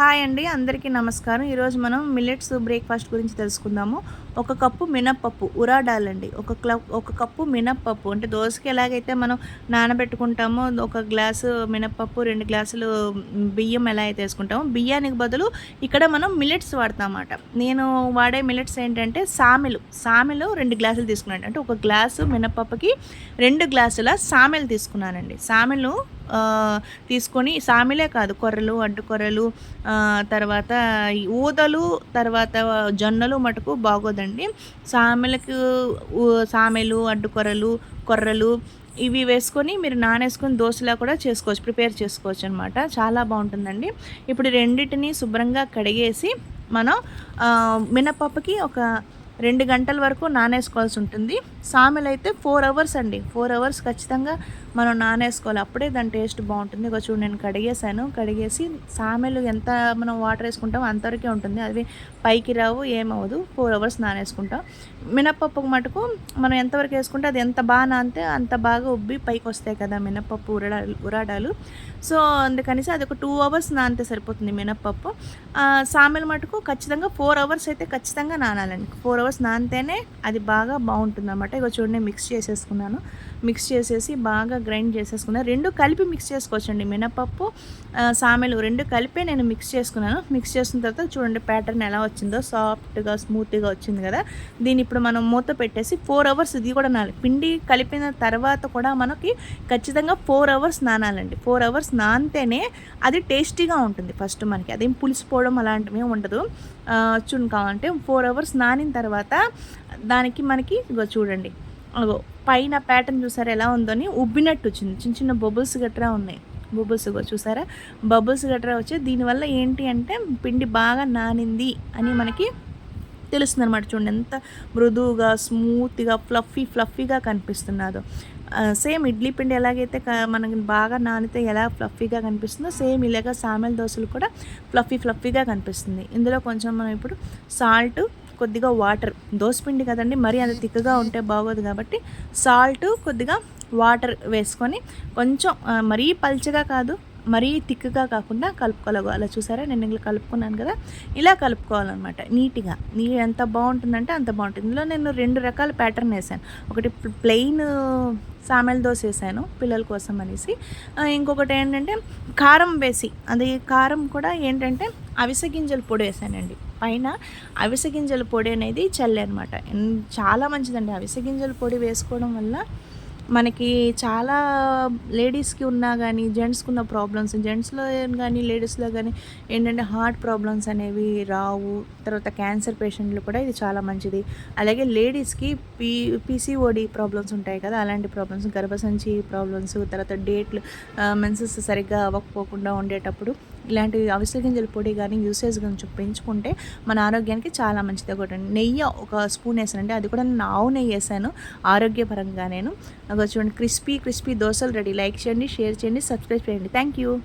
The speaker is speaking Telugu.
హాయ్ అండి అందరికీ నమస్కారం. ఈరోజు మనం మిల్లెట్స్ బ్రేక్ఫాస్ట్ గురించి తెలుసుకుందాము. ఒక కప్పు మినప్పప్పు ఉరాడాలండి. ఒక క్లబ్ ఒక కప్పు మినప్పప్పు. అంటే దోశకి ఎలాగైతే మనం నానబెట్టుకుంటామో ఒక గ్లాసు మినప్పప్పు రెండు గ్లాసులు బియ్యం ఎలా అయితే వేసుకుంటామో బియ్యానికి బదులు ఇక్కడ మనం మిల్లెట్స్ వాడతామన్నమాట. నేను వాడే మిల్లెట్స్ ఏంటంటే సామెలు. సామెలు రెండు గ్లాసులు తీసుకున్నాను. అంటే ఒక గ్లాసు మినప్పప్పుకి రెండు గ్లాసుల సామెలు తీసుకున్నానండి. సామెలు తీసుకొని సామిలే కాదు కొర్రలు అడ్డుకొర్రలు తర్వాత ఊదలు తర్వాత జొన్నలు మటుకు బాగోదండి. సామెలకు సామెలు అడ్డుకొరలు కొర్రలు ఇవి వేసుకొని మీరు నానేసుకొని దోశలా కూడా చేసుకోవచ్చు ప్రిపేర్ చేసుకోవచ్చు అనమాట చాలా బాగుంటుందండి. ఇప్పుడు రెండింటిని శుభ్రంగా కడిగేసి మనం మినపప్పుకి ఒక రెండు గంటల వరకు నానేసుకోవాల్సి ఉంటుంది. సామెలు అయితే ఫోర్ అవర్స్ అండి. ఫోర్ అవర్స్ ఖచ్చితంగా మనం నానేసుకోవాలి. అప్పుడే దాని టేస్ట్ బాగుంటుంది. ఇక చూడు నేను కడిగేసాను కడిగేసి సామెలు ఎంత మనం వాటర్ వేసుకుంటామో అంతవరకే ఉంటుంది. అవి పైకి రావు ఏమవ్వదు. ఫోర్ అవర్స్ నానేసుకుంటాం. మినప్పప్పు మటుకు మనం ఎంతవరకు వేసుకుంటే అది ఎంత బాగా నానితే అంత బాగా ఉబ్బి పైకి వస్తాయి కదా మినప్పప్పు ఉరడాలు ఉరాడాలు. సో అందుకనేసి అది ఒక టూ అవర్స్ నానితే సరిపోతుంది మినప్పప్పు. సామెలు మటుకు ఖచ్చితంగా ఫోర్ అవర్స్ అయితే ఖచ్చితంగా నానాలండి. ఫోర్ అవర్స్ నానితేనే అది బాగా బాగుంటుంది అనమాట ఇక చూడండి మిక్స్ చేసేసుకున్నాను. మిక్స్ చేసేసి బాగా గ్రైండ్ చేసేసుకున్నా. రెండు కలిపి మిక్స్ చేసుకోవచ్చండి మినపప్పు సామెలు రెండు కలిపి నేను మిక్స్ చేసుకున్నాను. మిక్స్ చేసుకున్న తర్వాత చూడండి ప్యాటర్న్ ఎలా వచ్చిందో. సాఫ్ట్గా స్మూత్గా వచ్చింది కదా. దీన్ని ఇప్పుడు మనం మూత పెట్టేసి ఫోర్ అవర్స్ ఇది కూడా నాలి పిండి కలిపిన తర్వాత కూడా మనకి ఖచ్చితంగా ఫోర్ అవర్స్ నానాలండి. ఫోర్ అవర్స్ నానితేనే అది టేస్టీగా ఉంటుంది ఫస్ట్ మనకి. అదేం పులిసిపోవడం అలాంటివి ఉండదు. చూడండి కావాలంటే ఫోర్ అవర్స్ నానిన తర్వాత దానికి మనకి ఇగో చూడండి. పైన ప్యాటర్న్ చూసారా ఎలా ఉందని ఉబ్బినట్టు వచ్చింది. చిన్న చిన్న బబుల్స్ గట్రా ఉన్నాయి. బబుల్స్ చూసారా? బబుల్స్ గట్రా వచ్చి దీనివల్ల ఏంటి అంటే పిండి బాగా నానింది అని మనకి తెలుస్తుంది అనమాట చూడండి. ఎంత మృదువుగా స్మూత్గా ఫ్లఫీ ఫ్లఫీగా కనిపిస్తున్నదో. సేమ్ ఇడ్లీ పిండి ఎలాగైతే మనకి బాగా నానితే ఎలా ఫ్లఫీగా కనిపిస్తుందో సేమ్ ఇలాగ సామెల దోశలు కూడా ఫ్లఫీ ఫ్లఫీగా కనిపిస్తుంది. ఇందులో కొంచెం మనం ఇప్పుడు సాల్ట్ కొద్దిగా వాటర్ దోసపిండి కదండి మరీ అంత తిక్కగా ఉంటే బాగోదు కాబట్టి సాల్ట్ కొద్దిగా వాటర్ వేసుకొని కొంచెం మరీ పల్చగా కాదు మరీ తిక్కుగా కాకుండా కలుపుకోవాలి. అలా చూసారా? నేను ఇలా కలుపుకున్నాను కదా? ఇలా కలుపుకోవాలన్నమాట నీట్గా. నీ ఎంత బాగుంటుందంటే అంత బాగుంటుంది. ఇందులో నేను రెండు రకాల ప్యాటర్న్ వేసాను. ఒకటి ప్లెయిన్ సామెల దోశ వేసాను పిల్లల కోసం అనేసి. ఇంకొకటి ఏంటంటే కారం వేసి అది కారం కూడా ఏంటంటే అవిసె గింజల పొడి వేసానండి. పైన అవిసె గింజల పొడి అనేది చల్లే అనమాట చాలా మంచిదండి. అవిసె గింజల పొడి వేసుకోవడం వల్ల మనకి చాలా లేడీస్కి ఉన్నా కానీ జెంట్స్కి ఉన్న ప్రాబ్లమ్స్ జెంట్స్లో కానీ లేడీస్లో కానీ ఏంటంటే హార్ట్ ప్రాబ్లమ్స్ అనేవి రావు. తర్వాత క్యాన్సర్ పేషెంట్లు కూడా ఇది చాలా మంచిది. అలాగే లేడీస్కి పీ పీసీఓడి ప్రాబ్లమ్స్ ఉంటాయి కదా అలాంటి ప్రాబ్లమ్స్ గర్భసంచి ప్రాబ్లమ్స్ తర్వాత డేట్లు మెన్సెస్ సరిగ్గా అవ్వకపోకుండా ఉండేటప్పుడు ఇలాంటి అవిసె గింజల పొడి కానీ యూసేజ్ కొంచెం పెంచుకుంటే మన ఆరోగ్యానికి చాలా మంచిది. ఒకటి నెయ్యి ఒక స్పూన్ వేసానండి. అది కూడా నేను ఆవు నెయ్యి వేసాను. ఆరోగ్యపరంగా నేను చూడండి క్రిస్పీ క్రిస్పీ దోశలు రెడీ. లైక్ చేయండి షేర్ చేయండి సబ్స్క్రైబ్ చేయండి. Thank you